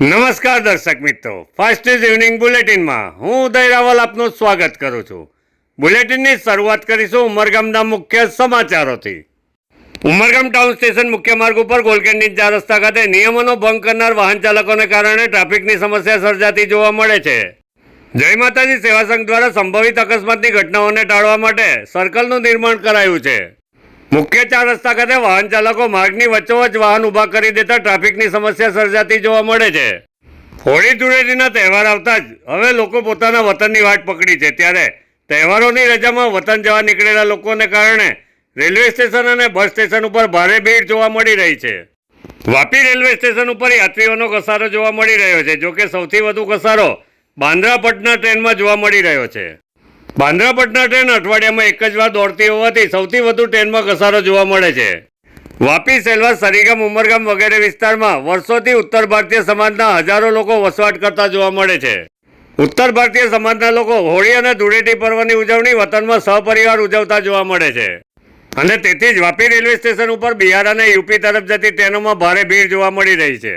નમસ્કાર દર્શક મિત્રો. ફાસ્ટ ઇઝ ઇવનિંગ બુલેટિનમાં હું ઉદય રાવલ આપનું સ્વાગત કરું છું. બુલેટિનની શરૂઆત કરીશું ઉમરગામના મુખ્ય સમાચારોથી. ઉમરગામ ટાઉન સ્ટેશન મુખ્ય માર્ગ ઉપર ગોલકેન્ડી ચાર રસ્તા ખાતે નિયમોનો ભંગ કરનાર વાહન ચાલકોને કારણે ટ્રાફિકની સમસ્યા સર્જાતી જોવા મળે છે. જય માતાજી સેવા સંઘ દ્વારા સંભવિત અકસ્માતની ઘટનાઓને ટાળવા માટે સર્કલનું નિર્માણ કરાયું છે. મુખ્ય ચાર રસ્તા ખાતે વાહન ચાલકો માર્ગની વચ્ચોવચ વાહન ઊભા કરી દેતા ટ્રાફિકની સમસ્યા સર્જાતી જોવા મળે છે. હોળી ધૂળેટીના તહેવાર આવતા જ હવે લોકો પોતાના વતનની વાટ પકડી છે. ત્યારે તહેવારોની રજામાં વતન જવા નીકળેલા લોકોને કારણે રેલવે સ્ટેશન અને બસ સ્ટેશન ઉપર ભારે ભીડ જોવા મળી રહી છે. વાપી રેલવે સ્ટેશન ઉપર યાત્રીઓનો ઘસારો જોવા મળી રહ્યો છે. જોકે સૌથી વધુ ઘસારો બાંદ્રા પટના ટ્રેનમાં જોવા મળી રહ્યો છે. બાંદ્રા પટના ટ્રેન અઠવાડિયામાં એક જ વાર દોડતી હોવાથી સૌથી વધુ ટ્રેનમાં ઘસારો જોવા મળે છે. વાપી, સેલવા, સરીગામ, ઉમરગામ વગેરે વિસ્તારમાં વર્ષોથી ઉત્તર ભારતીય સમાજના હજારો લોકો વસવાટ કરતા જોવા મળે છે. ઉત્તર ભારતીય સમાજના લોકો હોળી અને ધૂળેટી પર્વની ઉજવણી વતનમાં સહપરિવાર ઉજવતા જોવા મળે છે. અને તેથી જ વાપી રેલવે સ્ટેશન ઉપર બિહાર અને યુપી તરફ જતી ટ્રેનોમાં ભારે ભીડ જોવા મળી રહી છે.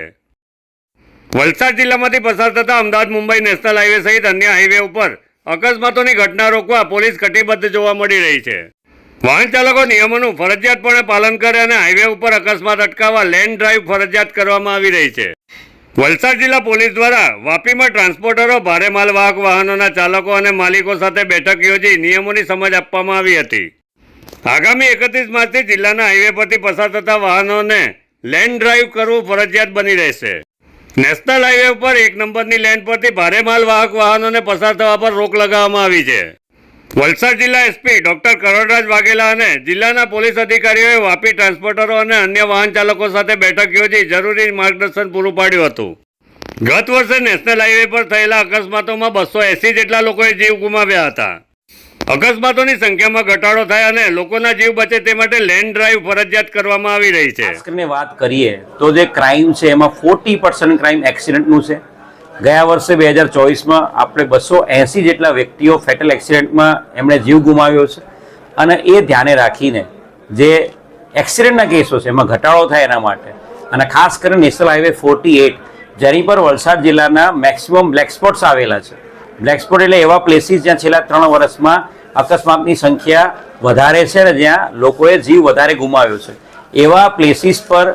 વલસાડ જિલ્લામાંથી પસાર થતા અમદાવાદ, મુંબઈ નેશનલ હાઈવે સહિત અન્ય હાઈવે ઉપર અકસ્માતોની ઘટના રોકવા પોલીસ કટિબદ્ધ જોવા મળી રહી છે. વાહન ચાલકો નિયમોનું ફરજિયાતપણે પાલન કરે અને હાઈવે ઉપર અકસ્માત અટકાવવા લેન્ડ ડ્રાઈવ ફરજિયાત કરવામાં આવી રહી છે. વલસાડ જિલ્લા પોલીસ દ્વારા વાપીમાં ટ્રાન્સપોર્ટરો ભારે માલવાહક વાહનોના ચાલકો અને માલિકો સાથે બેઠક યોજી નિયમોની સમજ આપવામાં આવી હતી. આગામી એકત્રીસ માર્ચથી જિલ્લાના હાઈવે પરથી પસાર થતા વાહનોને લેન્ડ ડ્રાઈવ કરવું ફરજિયાત બની રહેશે. નેશનલ હાઈવે ઉપર એક નંબરની લેન પરથી ભારે માલ વાહક વાહનોને પસાર થવા પર રોક લગાવવામાં આવી છે. વલસાડ જિલ્લા એસપી ડોક્ટર કરોડરાજ વાઘેલા અને જિલ્લાના પોલીસ અધિકારીઓએ વાપી ટ્રાન્સપોર્ટરો અને અન્ય વાહન ચાલકો સાથે બેઠક યોજી જરૂરી માર્ગદર્શન પૂરું પાડ્યું હતું. ગત વર્ષે નેશનલ હાઈવે પર થયેલા અકસ્માતોમાં બસો એસી જેટલા લોકોએ જીવ ગુમાવ્યા હતા. અકસ્માતોની સંખ્યામાં ઘટાડો થાય અને લોકોના જીવ બચે તે માટે લેન્ડ ડ્રાઈવ ફરજિયાત કરવામાં આવી રહી છે. કરીને વાત કરીએ તો જે ક્રાઇમ છે, એમાં ફોર્ટી પર્સન્ટ ક્રાઇમ એક્સિડન્ટનું છે. ગયા વર્ષે બે હજાર ચોવીસમાં આપણે બસો એંસી જેટલા વ્યક્તિઓ ફેટલ એક્સિડન્ટમાં એમણે જીવ ગુમાવ્યો છે. અને એ ધ્યાને રાખીને જે એક્સિડન્ટના કેસો છે, એમાં ઘટાડો થાય એના માટે. અને ખાસ કરીને નેશનલ હાઈવે ફોર્ટી એટ જેની પર વલસાડ જિલ્લાના મેક્સિમમ બ્લેક સ્પોટ્સ આવેલા છે. બ્લેક સ્પોટ એટલે એવા પ્લેસીસ જ્યાં છેલ્લા ત્રણ વર્ષમાં અકસ્માતની સંખ્યા વધારે છે અને જ્યાં લોકોએ જીવ વધારે ગુમાવ્યો છે. એવા પ્લેસીસ પર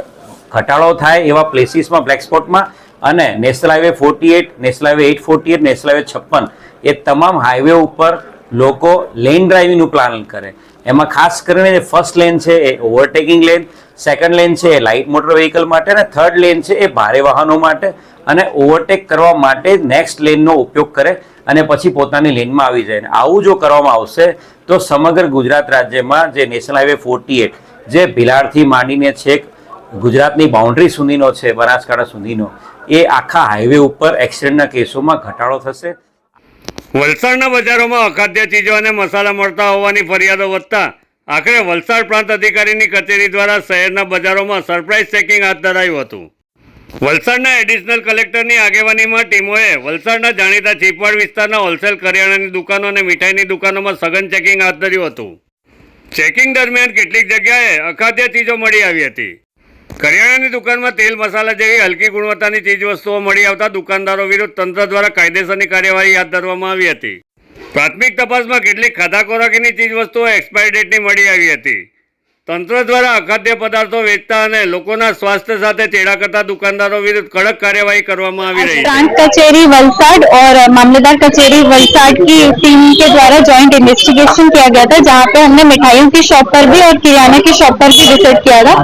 ઘટાડો થાય એવા પ્લેસીસમાં બ્લેક સ્પોટમાં અને national highway forty eight national highway eight forty eight national highway છપ્પન એ તમામ હાઈવે ઉપર લોકો લેન ડ્રાઇવિંગનું પ્લાન કરે. એમાં ખાસ કરીને જે ફર્સ્ટ લેન છે એ ઓવરટેકિંગ લેન સેકન્ડ લેન છે એ લાઇટ મોટર વ્હીકલ માટે અને થર્ડ લેન છે એ ભારે વાહનો માટે. અને ઓવરટેક કરવા માટે નેક્સ્ટ લેનનો ઉપયોગ કરે અને પછી પોતાની લેનમાં આવી જાય. આવું જો કરવામાં આવશે, તો સમગ્ર ગુજરાત રાજ્યમાં જે નેશનલ હાઈવે ફોર્ટી એટ જે ભિલાડથી માંડીને છેક ગુજરાતની બાઉન્ડ્રી સુધીનો છે, બનાસકાંઠા સુધીનો, એ આખા હાઈવે ઉપર એક્સિડન્ટના કેસોમાં ઘટાડો થશે. વલસાડના બજારોમાં અખાદ્ય ચીજો અને મસાલા મળતા હોવાની ફરિયાદો વધતા આખરે વલસાડ પ્રાંત અધિકારીની કચેરી દ્વારા શહેરના બજારોમાં સરપ્રાઇઝ ચેકિંગ હાથ ધરાયું હતું. વલસાડના એડિશનલ કલેક્ટરની આગેવાનીમાં ટીમોએ વલસાડના જાણીતા ચીપવાડ વિસ્તારના હોલસેલ કરિયાણાની દુકાનો અને મીઠાઈની દુકાનોમાં સઘન ચેકિંગ હાથ ધર્યું હતું. ચેકિંગ દરમિયાન કેટલીક જગ્યાએ અખાદ્ય ચીજો મળી આવી હતી. કરિયાણાની દુકાનમાં તેલ મસાલા જેવી હલકી ગુણવત્તાની ચીજવસ્તુઓ મળી આવતા દુકાનદારો વિરુદ્ધ તંત્ર દ્વારા કાયદેસરની કાર્યવાહી હાથ ધરવામાં આવી હતી. પ્રાથમિક તપાસમાં કેટલીક ખાધા ખોરાકીની ચીજવસ્તુઓ એક્સપાયરી ડેટની મળી આવી હતી. તંત્ર દ્વારા અખાદ્ય પદાર્થો વેચતા અને લોકોના સ્વાસ્થ્ય સાથે ચેડા કરતા દુકાનદારો વિરુદ્ધ કડક કાર્યવાહી કરવામાં આવી રહી છે प्रांत कचेरी वलसाड और मामलेदार कचेरी वलसाड की टीम के द्वारा जॉइंट इन्वेस्टिगेशन किया गया था जहां पे हमने मिठाइयों की शॉप पर भी और किराना की शॉप पर भी विजिट किया था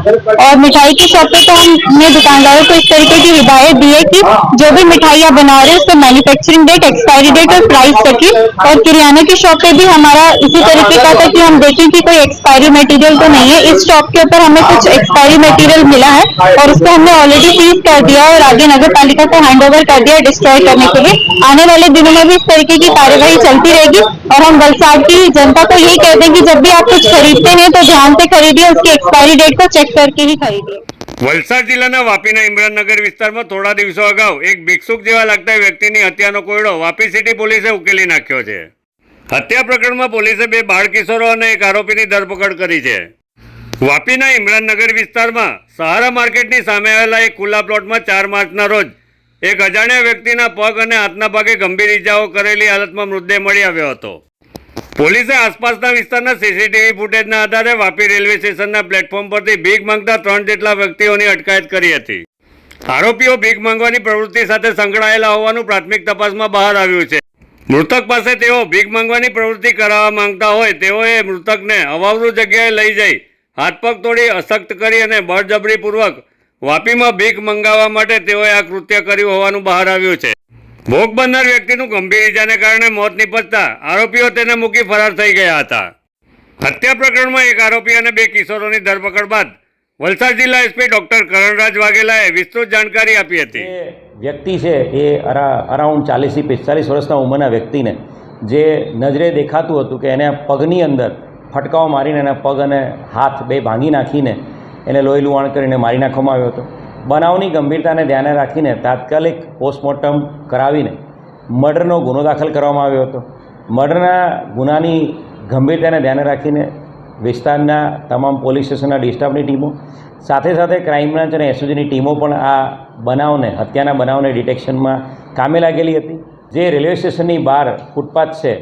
और मिठाई की शॉप पे तो हमने दुकानदारों को इस तरीके की हिदायत दी है कि जो भी मिठाइयाँ बना रहे हैं उसका मैन्युफैक्चरिंग डेट एक्सपायरी डेट और प्राइस रखिए और किराना की शॉप पे भी हमारा इसी तरीके का था कि हम देखें कि कोई एक्सपायरी मटेरियल तो नहीं है इस शॉप के ऊपर हमें कुछ एक्सपायरी मटेरियल मिला है और उसको हमने ऑलरेडी सीज कर दिया और आगे नगर पालिका को हैंड ओवर कर दिया डिस्ट्रॉय करने के लिए आने वाले दिनों में भी इस तरीके की कार्यवाही चलती रहेगी और हम वलसाड की जनता को यही कहते हैं कि जब भी आप कुछ खरीदते हैं तो ध्यान से खरीदिए उसकी एक्सपायरी डेट को चेक करके ही खरीदिए વલસાડ જિલ્લાના વાપીના ઇમરાનનગર વિસ્તારમાં થોડા દિવસો અગાઉ એક ભિક્ષુક જેવા લાગતા વ્યક્તિની હત્યાનો કોયડો વાપી સિટી પોલીસે ઉકેલી નાખ્યો છે હત્યા પ્રકરણમાં પોલીસે બે બાળ કિશોરો અને એક આરોપીની ધરપકડ કરી છે વાપીના ઇમરાનનગર વિસ્તારમાં સહારા માર્કેટની સામે આવેલા એક ખુલ્લા પ્લોટમાં ચાર માર્ચના રોજ એક અજાણ્યા વ્યક્તિના પગ અને હાથના ભાગે ગંભીર ઇજાઓ કરેલી હાલતમાં મૃતદેહ મળી આવ્યો હતો. પોલીસે આસપાસના વિસ્તારના સીસીટીવી ફૂટેજના આધારે વાપી રેલવે સ્ટેશનના પ્લેટફોર્મ પરથી ભીખ માંગતા ત્રણ જેટલા વ્યક્તિઓની અટકાયત કરી હતી. આરોપીઓ ભીખ માંગવાની પ્રવૃત્તિ સાથે સંકળાયેલા હોવાનું પ્રાથમિક તપાસમાં બહાર આવ્યું છે. મૃતક પાસે તેઓ ભીખ માંગવાની પ્રવૃત્તિ કરાવવા માંગતા હોય તેઓએ મૃતકને અવાવરૂ જગ્યાએ લઈ જઈ હાથ પગ તોડી અશક્ત કરી અને બળજબરીપૂર્વક વાપીમાં ભીખ મંગાવવા માટે તેઓએ આ કૃત્ય કર્યું હોવાનું બહાર આવ્યું છે. ભોગ બનનાર વ્યક્તિનું ગંભીર ઇજાને કારણે મોત નીપજતા આરોપીઓ તેને મૂકી ફરાર થઈ ગયા હતા. હત્યા પ્રકરણમાં એક આરોપી અને બે કિશોરોની ધરપકડ બાદ વલસાડ જિલ્લા એસપી ડોક્ટર કરણરાજ વાઘેલાએ વિસ્તૃત જાણકારી આપી હતી. વ્યક્તિ છે એ અરાઉન્ડ ચાલીસથી પિસ્તાલીસ વર્ષના ઉંમરના વ્યક્તિને જે નજરે દેખાતું હતું કે એને પગની અંદર ફટકાઓ મારીને એના પગ અને હાથ બે ભાંગી નાખીને એને લોહી લુહાણ કરીને મારી નાખવામાં આવ્યો હતો. બનાવની ગંભીરતાને ધ્યાને રાખીને તાત્કાલિક પોસ્ટમોર્ટમ કરાવીને મર્ડરનો ગુનો દાખલ કરવામાં આવ્યો હતો. મર્ડરના ગુનાની ગંભીરતાને ધ્યાને રાખીને વિસ્તારના તમામ પોલીસ સ્ટેશનના ડિસ્ટાફની ટીમો, સાથે સાથે ક્રાઇમ બ્રાન્ચ અને એસઓજીની ટીમો પણ આ બનાવને, હત્યાના બનાવને ડિટેક્શનમાં કામે લાગેલી હતી. જે રેલવે સ્ટેશનની બહાર ફૂટપાથ છે,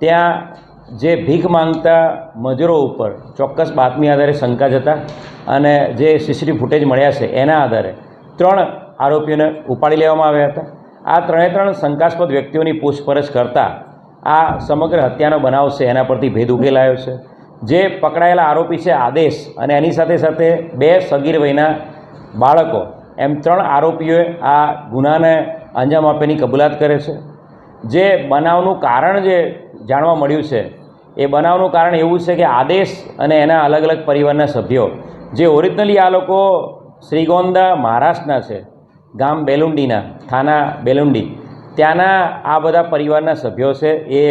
ત્યાં જે ભીખ માંગતા મજૂરો ઉપર ચોક્કસ બાતમી આધારે શંકા જતા અને જે સીસીટીવી ફૂટેજ મળ્યા છે એના આધારે ત્રણ આરોપીઓને ઉપાડી લેવામાં આવ્યા હતા. આ ત્રણે ત્રણ શંકાસ્પદ વ્યક્તિઓની પૂછપરછ કરતાં આ સમગ્ર હત્યાનો બનાવ છે એના પરથી ભેદ ઉકેલાયો છે. જે પકડાયેલા આરોપી છે આદેશ અને એની સાથે સાથે બે સગીર વયના બાળકો એમ ત્રણ આરોપીઓએ આ ગુનાને અંજામ આપવાની કબૂલાત કરે છે. જે બનાવનું કારણ જે જાણવા મળ્યું છે, એ બનાવનું કારણ એવું છે કે આદેશ અને એના અલગ અલગ પરિવારના સભ્યો, જે ઓરિજિનલી આ લોકો શ્રીગોંદા મહારાષ્ટ્રના છે, ગામ બેલુંડીના, થાના બેલુંડી, ત્યાંના આ બધા પરિવારના સભ્યો છે, એ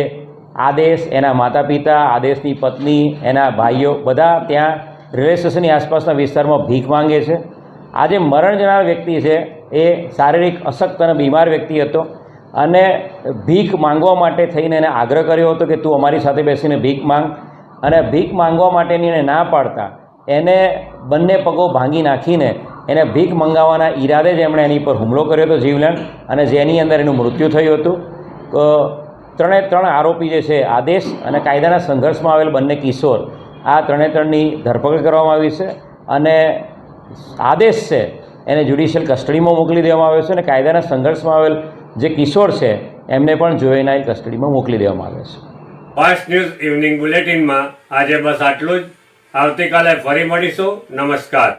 આદેશ એના માતા પિતા આદેશની પત્ની, એના ભાઈઓ બધા ત્યાં રેલવે સ્ટેશનની આસપાસના વિસ્તારમાં ભીખ માંગે છે. આ જે મરણ જનાર વ્યક્તિ છે, એ શારીરિક અશક્ત અને બીમાર વ્યક્તિ હતો. અને ભીખ માંગવા માટે થઈને એને આગ્રહ કર્યો હતો કે તું અમારી સાથે બેસીને ભીખ માંગ. અને ભીખ માંગવા માટેની એને ના પાડતા એને બંને પગો ભાંગી નાખીને એને ભીખ મંગાવવાના ઈરાદે જ એમણે એની પર હુમલો કર્યો હતો જીવલેણ અને જેની અંદર એનું મૃત્યુ થયું હતું. ત્રણે ત્રણ આરોપી જે છે, આદેશ અને કાયદાના સંઘર્ષમાં આવેલ બંને કિશોર, આ ત્રણે ત્રણની ધરપકડ કરવામાં આવી છે અને આદેશ છે એને જ્યુડિશિયલ કસ્ટડીમાં મોકલી દેવામાં આવ્યો છે અને કાયદાના સંઘર્ષમાં આવેલ જે કિશોર છે, એમને પણ જોઈનાઇલ કસ્ટડીમાં મોકલી દેવામાં આવે છે. ફાસ્ટ ન્યૂઝ ઇવનિંગ બુલેટિનમાં આજે બસ આટલું જ. આવતીકાલે ફરી મળીશું. નમસ્કાર.